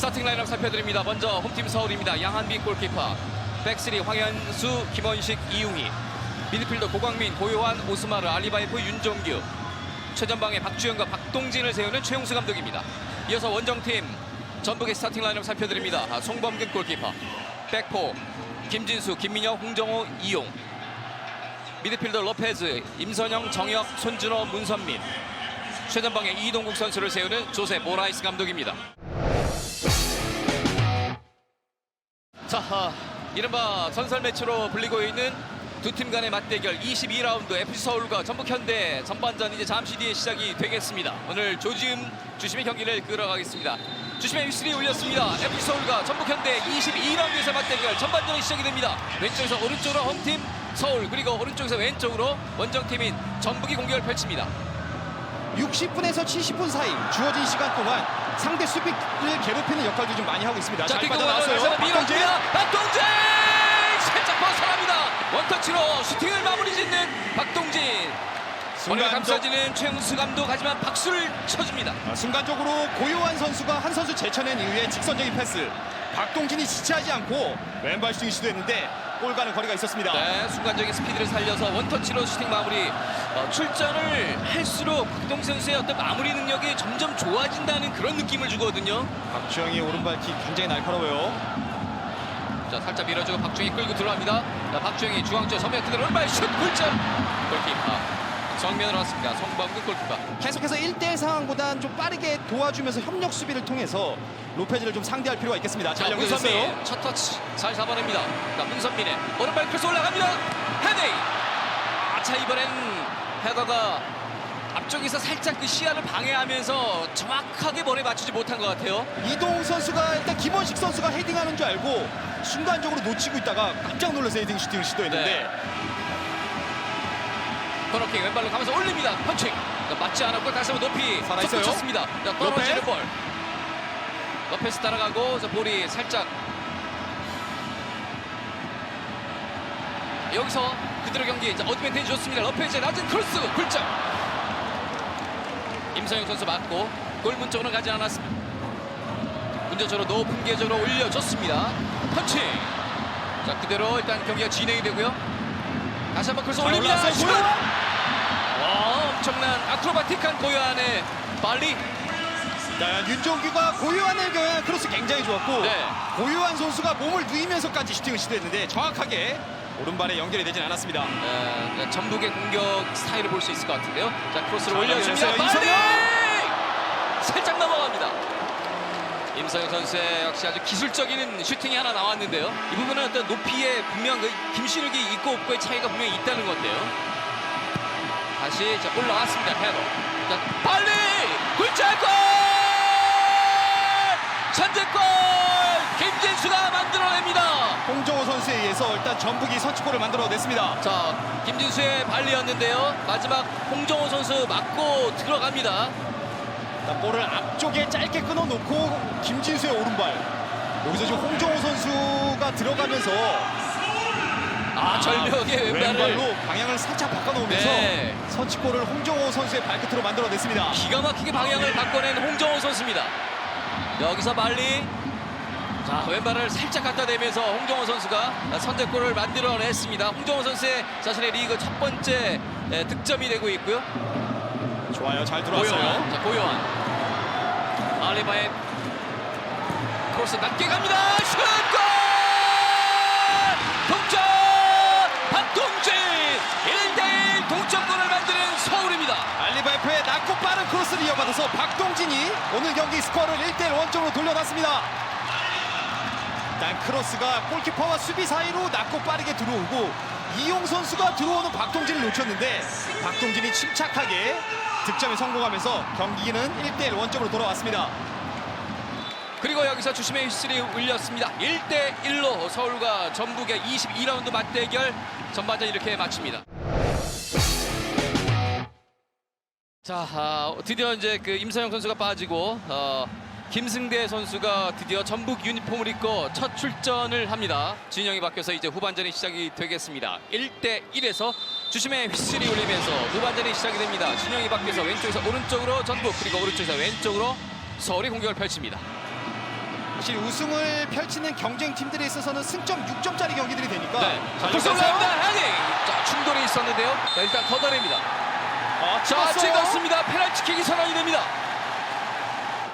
스타팅 라인업 살펴드립니다. 먼저 홈팀 서울입니다. 양한비 골키퍼, 백스리 황현수, 김원식, 이웅희, 미드필더 고광민, 고요한, 오스마르, 알리바이프, 윤종규, 최전방에 박주영과 박동진을 세우는 최용수 감독입니다. 이어서 원정팀 전북의 스타팅 라인업 살펴드립니다. 아, 송범근 골키퍼, 백포, 김진수, 김민혁, 홍정호, 이용, 미드필더 로페즈, 임선영, 정혁, 손준호, 문선민, 최전방에 이동국 선수를 세우는 조세 모라이스 감독입니다. 자, 아, 이른바 전설 매치로 불리고 있는 두 팀 간의 맞대결 22라운드 FC 서울과 전북 현대 전반전 이제 잠시 뒤에 시작이 되겠습니다. 오늘 조지음 주심의 경기를 끌어가겠습니다. 주심의 휘슬이 울렸습니다. FC 서울과 전북 현대 22라운드에서 맞대결 전반전이 시작이 됩니다. 왼쪽에서 오른쪽으로 홈팀 서울 그리고 오른쪽에서 왼쪽으로 원정팀인 전북이 공격을 펼칩니다. 60분에서 70분 사이 주어진 시간 동안 상대 수비를 괴롭히는 역할도 좀 많이 하고 있습니다. 자, 잘 빠져나왔어요. 박동진. 박동진 살짝 벗어납니다. 원터치로 슈팅을 마무리 짓는 박동진. 머리가 감싸지는 최은수 감독 하지만 박수를 쳐줍니다. 아, 순간적으로 고요한 선수가 한 선수 제쳐낸 이후에 직선적인 패스. 박동진이 지체하지 않고 왼발 슈팅 시도했는데 골 가는 거리가 있었습니다. 네, 순간적인 스피드를 살려서 원터치로 슈팅 마무리. 어, 출전을 할수록 박동진 선수의 어떤 마무리 능력이 점점 좋아진다는 그런 느낌을 주거든요. 박주영이 오른발 킥 굉장히 날카로워요. 자, 살짝 밀어주고 박주영이 끌고 들어갑니다. 자, 박주영이 중앙쪽 선면 그대로 오른발 슛 골점. 골키퍼 정면으로 왔습니다. 송범근 골키퍼. 계속해서 1대1 상황보단 좀 빠르게 도와주면서 협력 수비를 통해서 로페즈를 좀 상대할 필요가 있겠습니다. 잘 자. 문선민 첫 터치 잘 잡아냅니다. 자, 문선민의 오른발 크로스 올라갑니다. 헤딩. 아, 자 이번엔 헤더가 앞쪽에서 살짝 그 시야를 방해하면서 정확하게 볼에 맞추지 못한 것 같아요. 이동 선수가 일단 김원식 선수가 헤딩하는 줄 알고 순간적으로 놓치고 있다가 깜짝 놀라서 헤딩 슈팅을 시도했는데 네. 코너킥 왼발로 가면서 올립니다. 펀칭. 자, 맞지 않았고 다시 한번 높이 살아있어요. 쳤습니다. 자, 떨어지는 로페. 볼. 로페스 따라가고 자, 볼이 살짝 여기서 그대로 경기 자, 어드밴테이지 좋습니다. 러페즈의 낮은 크로스 굴점. 임성영 선수 맞고 골문 쪽으로 가지 않았습니다. 문제적으로 높은 계적으로 올려줬습니다. 펀칭. 자 그대로 일단 경기가 진행이 되고요. 다시 한번 크로스 잘 올립니다. 슛! 엄청난 아크로바틱한 고요한의 빨리 자, 윤종규가 고요한을 경한 크로스 굉장히 좋았고 네. 고요한 선수가 몸을 누이면서까지 슈팅을 시도했는데 정확하게 오른발에 연결이 되진 않았습니다. 어, 전북의 공격 스타일을 볼 수 있을 것 같은데요. 자 크로스를 자, 올려줍니다. 빨리 살짝 넘어갑니다. 임성영 선수의 역시 아주 기술적인 슈팅이 하나 나왔는데요. 이 부분은 어떤 높이에 분명 그 김신욱이 있고 없고의 차이가 분명히 있다는 건데요. 다시 자, 올라왔습니다. 헤더. 자, 빨리 굴절골! 선제골! 김진수가 만들어냅니다. 홍정호 선수에 의해서 일단 전북이 선취골을 만들어냈습니다. 자, 김진수의 발리였는데요. 마지막 홍정호 선수 맞고 들어갑니다. 자, 볼을 앞쪽에 짧게 끊어놓고 김진수의 오른발 여기서 지금 홍정호 선수가 들어가면서 아, 왼발을 왼발로 방향을 살짝 바꿔놓으면서 네. 선취골을 홍정호 선수의 발끝으로 만들어냈습니다. 기가 막히게 방향을 바꿔낸 홍정호 선수입니다. 여기서 발리 자, 왼발을 살짝 갖다 대면서 홍정호 선수가 선제골을 만들어냈습니다. 홍정호 선수의 자신의 리그 첫 번째 에, 득점이 되고 있고요. 좋아요, 잘 들어왔어요. 고요한, 자, 고요한. 알리바의 크로스 낮게 갑니다. 슛 골! 크로스를 이어받아서 박동진이 오늘 경기 스코어를 1대1 원점으로 돌려놨습니다. 일단 크로스가 골키퍼와 수비 사이로 낮고 빠르게 들어오고 이용 선수가 들어오는 박동진을 놓쳤는데 박동진이 침착하게 득점에 성공하면서 경기는 1대1 원점으로 돌아왔습니다. 그리고 여기서 주심의 휘슬이 울렸습니다. 1대1로 서울과 전북의 22라운드 맞대결 전반전 이렇게 마칩니다. 자, 아, 드디어 이제 그 임서영 선수가 빠지고 어, 김승대 선수가 드디어 전북 유니폼을 입고 첫 출전을 합니다. 진영이 바뀌어서 이제 후반전이 시작이 되겠습니다. 1대 1에서 주심의 휘슬이 울리면서 후반전이 시작이 됩니다. 진영이 바뀌어서 왼쪽에서 오른쪽으로 전북 그리고 오른쪽에서 왼쪽으로 서울이 공격을 펼칩니다. 사실 우승을 펼치는 경쟁 팀들에 있어서는 승점 6점짜리 경기들이 되니까 네. 자, 자, 벌써 올라옵니다. 헤딩. 자, 충돌이 있었는데요. 자, 일단 걷어냅니다. 아, 자, 찍었어요. 찍었습니다. 페널티킥이 선언이 됩니다.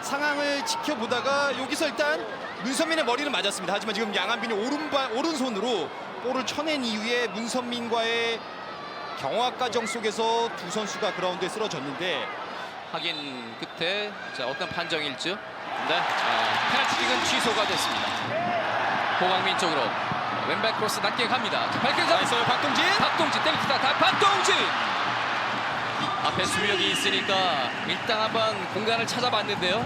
상황을 지켜보다가 여기서 일단 문선민의 머리는 맞았습니다. 하지만 지금 양한빈이 오른발 오른손으로 볼을 쳐낸 이후에 문선민과의 경화 과정 속에서 두 선수가 그라운드에 쓰러졌는데 확인 끝에 자, 어떤 판정일지요? 네. 자, 페널티킥은 취소가 됐습니다. 고강민 쪽으로 왼발 크로스 낮게 갑니다. 자, 발길 잡 나이스 박동진 박동진 때리다 다 박동진 앞에 수비력이 있으니까 일단 한번 공간을 찾아봤는데요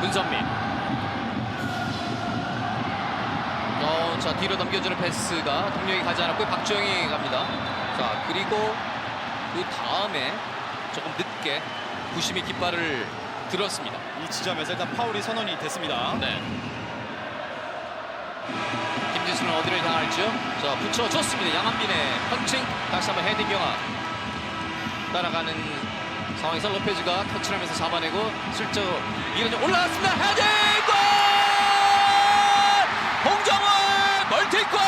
문선민 어, 자 뒤로 넘겨주는 패스가 동력이 가지 않았고 박주영이 갑니다 자 그리고 그 다음에 조금 늦게 부심이 깃발을 들었습니다 이 지점에서 일단 파울이 선언이 됐습니다. 네. 김진수는 어디를 향할지요? 자, 붙여줬습니다. 양한빈의 펀칭. 다시 한번 헤딩 경합. 따라가는 상황에서 로페즈가 터치를 하면서 잡아내고 슬쩍 이런 올라왔습니다. 헤딩 골! 홍정원 멀티골!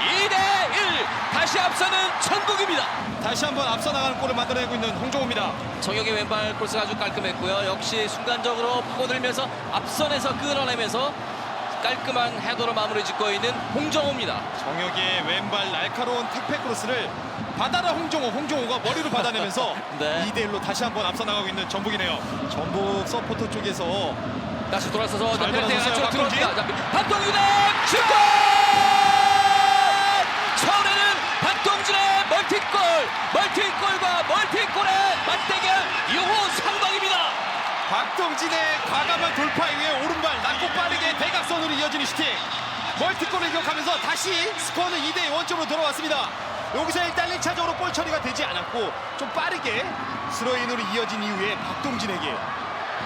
2대1 다시 앞서는 천국입니다. 다시 한번 앞서 나가는 골을 만들어내고 있는 홍종호입니다. 정혁의 왼발 코스가 아주 깔끔했고요. 역시 순간적으로 파고들면서 앞선에서 끌어내면서 깔끔한 헤더로 마무리 짓고 있는 홍정호입니다. 정혁의 왼발 날카로운 택배 크로스를 받아라 홍종호, 홍종호가 머리로 받아내면서 네. 2대 1로 다시 한번 앞서 나가고 있는 전북이네요. 전북 서포터 쪽에서 다시 돌아서서 잘 페널티 돌아섰어요, 안쪽으로 박동진. 들어옵니다. 자, 박동준의 슛골! 처음에는 박동준의 멀티골, 멀티골과 멀티골의 맞대결 6호 상방입니다. 박동진의 과감한 돌파 이후에 오른발 낮고 빠르게 대각선으로 이어지는 슈팅. 멀티골을 기록하면서 다시 스코어는 2대 원점으로 돌아왔습니다. 여기서 일단 1차적으로 볼 처리가 되지 않았고 좀 빠르게 스로인으로 이어진 이후에 박동진에게.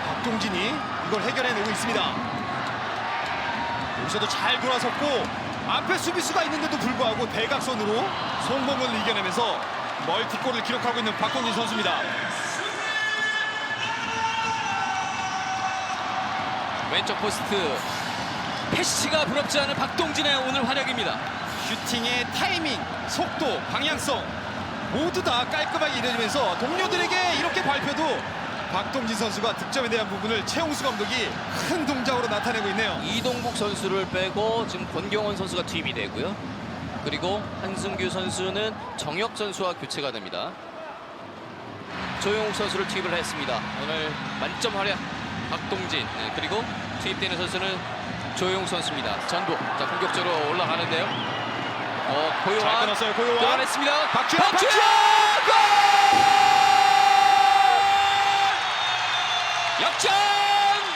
박동진이 이걸 해결해내고 있습니다. 여기서도 잘 돌아섰고 앞에 수비수가 있는데도 불구하고 대각선으로 송봉을 이겨내면서 멀티골을 기록하고 있는 박동진 선수입니다 왼쪽 포스트 패시가 부럽지 않은 박동진의 오늘 활약입니다. 슈팅의 타이밍, 속도, 방향성 모두 다 깔끔하게 이루어지면서 동료들에게 이렇게 발표도 박동진 선수가 득점에 대한 부분을 최용수 감독이 큰 동작으로 나타내고 있네요. 이동국 선수를 빼고 지금 권경원 선수가 투입이 되고요. 그리고 한승규 선수는 정혁 선수와 교체가 됩니다. 조용욱 선수를 투입을 했습니다. 오늘 만점 활약 박동진 네, 그리고 투입되는 선수는 조용욱 선수입니다. 전북 자 공격적으로 올라가는데요. 어잘 고요한 끊었어요, 고요한. 끌어냈습니다. 박주영, 박주영 골! 역전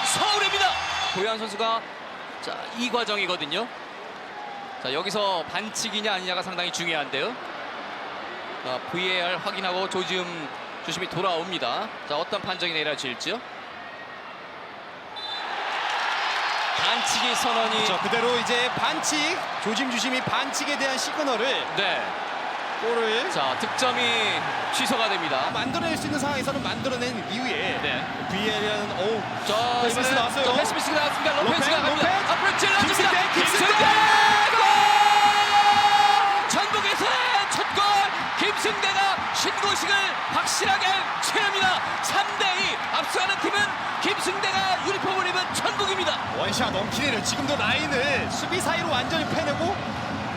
서울입니다. 고요한 선수가 자 이 과정이거든요. 자 여기서 반칙이냐 아니냐가 상당히 중요한데요. 자, VAR 확인하고 조지음 주심이 돌아옵니다. 자 어떤 판정이 내려질지요? 반칙이 선언이 자, 그대로 이제 반칙, 조짐 주심이 반칙에 대한 시그널을 네. 골을 자 득점이 취소가 됩니다. 만들어낼 수 있는 상황에서는 만들어낸 이후에 네. VAR은 어우 자 패스 이번에는 나왔어요. 자, 패스 미스가 나왔습니다. 로페즈가 로페, 갑니다. 로페. 앞으로 찔러줍니다. 지금도 라인을 수비 사이로 완전히 패내고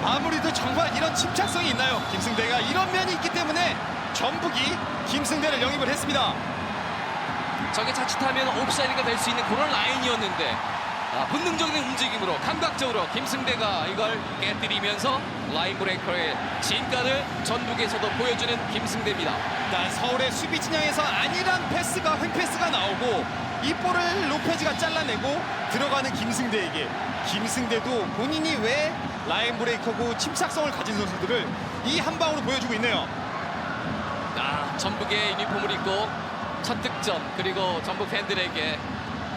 마무리도 정말 이런 침착성이 있나요? 김승대가 이런 면이 있기 때문에 전북이 김승대를 영입을 했습니다. 저게 자칫하면 옵사이드가 될 수 있는 그런 라인이었는데 아, 본능적인 움직임으로 감각적으로 김승대가 이걸 깨뜨리면서 라인 브레이커의 진가를 전북에서도 보여주는 김승대입니다. 일단 서울의 수비 진영에서 안일한 패스가 횡패스가 나오고 이 볼을 로페즈가 잘라내고 들어가는 김승대에게 김승대도 본인이 왜 라인 브레이커고 침착성을 가진 선수들을 이 한 방으로 보여주고 있네요. 아, 전북의 유니폼을 입고 첫 득점 그리고 전북 팬들에게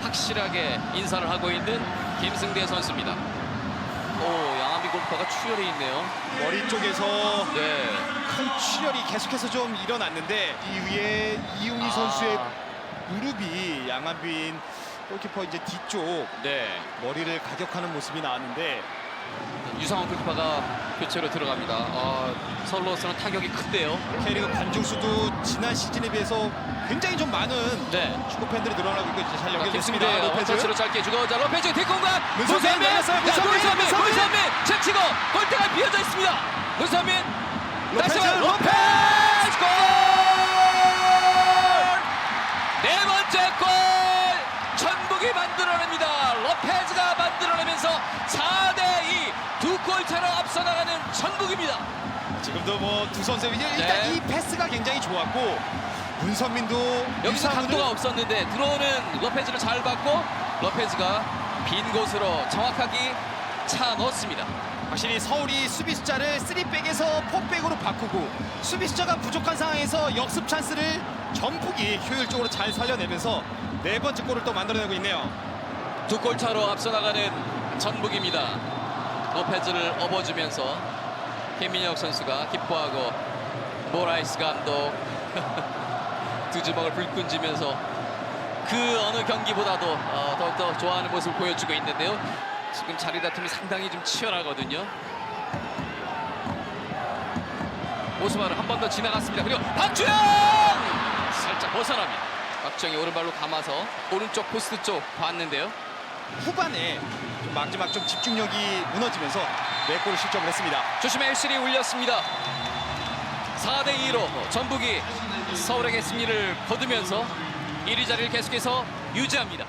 확실하게 인사를 하고 있는 김승대 선수입니다. 오, 양한비 골퍼가 출혈이 있네요. 머리 쪽에서 네. 큰 출혈이 계속해서 좀 일어났는데 이 위에 이웅희 아. 선수의 무릎이 양한빈 골키퍼 이제 뒤쪽 네. 머리를 가격하는 모습이 나왔는데 유상원 골키퍼가 교체로 들어갑니다. 아, 서울로서는 타격이 큰데요. K리그 관중 수도 지난 시즌에 비해서 굉장히 좀 많은 네. 축구 팬들이 늘어나고 있고 이제 잘 자, 연결됐습니다. 로페즈. 터치로 짧게 주고 자 로페즈 뒷공간 문선민. 문선민, 문선민 문선민. 제치고 골대가 비어져 있습니다. 문선민 다시 한번 로페즈 지금도 뭐 두 선수 이제 일단 네. 이 패스가 굉장히 좋았고 문선민도 여기서 유상훈을 각도가 없었는데 들어오는 로페즈를 잘 받고 로페즈가 빈 곳으로 정확하게 차 넣었습니다. 확실히 서울이 수비 숫자를 3백에서 4백으로 바꾸고 수비 숫자가 부족한 상황에서 역습 찬스를 전북이 효율적으로 잘 살려내면서 네 번째 골을 또 만들어내고 있네요. 두 골 차로 앞서 나가는 전북입니다. 로페즈를 업어주면서 김민혁 선수가 기뻐하고 모라이스 감독 두 주먹을 불끈 쥐면서 그 어느 경기보다도 어, 더욱더 좋아하는 모습을 보여주고 있는데요. 지금 자리 다툼이 상당히 좀 치열하거든요. 오스마를 한번 더 지나갔습니다. 그리고 박주영 살짝 벗어납니다. 박주영이 오른발로 감아서 오른쪽 포스트 쪽 봤는데요. 후반에 좀 마지막 좀 집중력이 무너지면서 네 골을 실점을 했습니다. 조심해 LCD 울렸습니다. 4대 2로 전북이 서울에게 승리를 거두면서 1위 자리를 계속해서 유지합니다.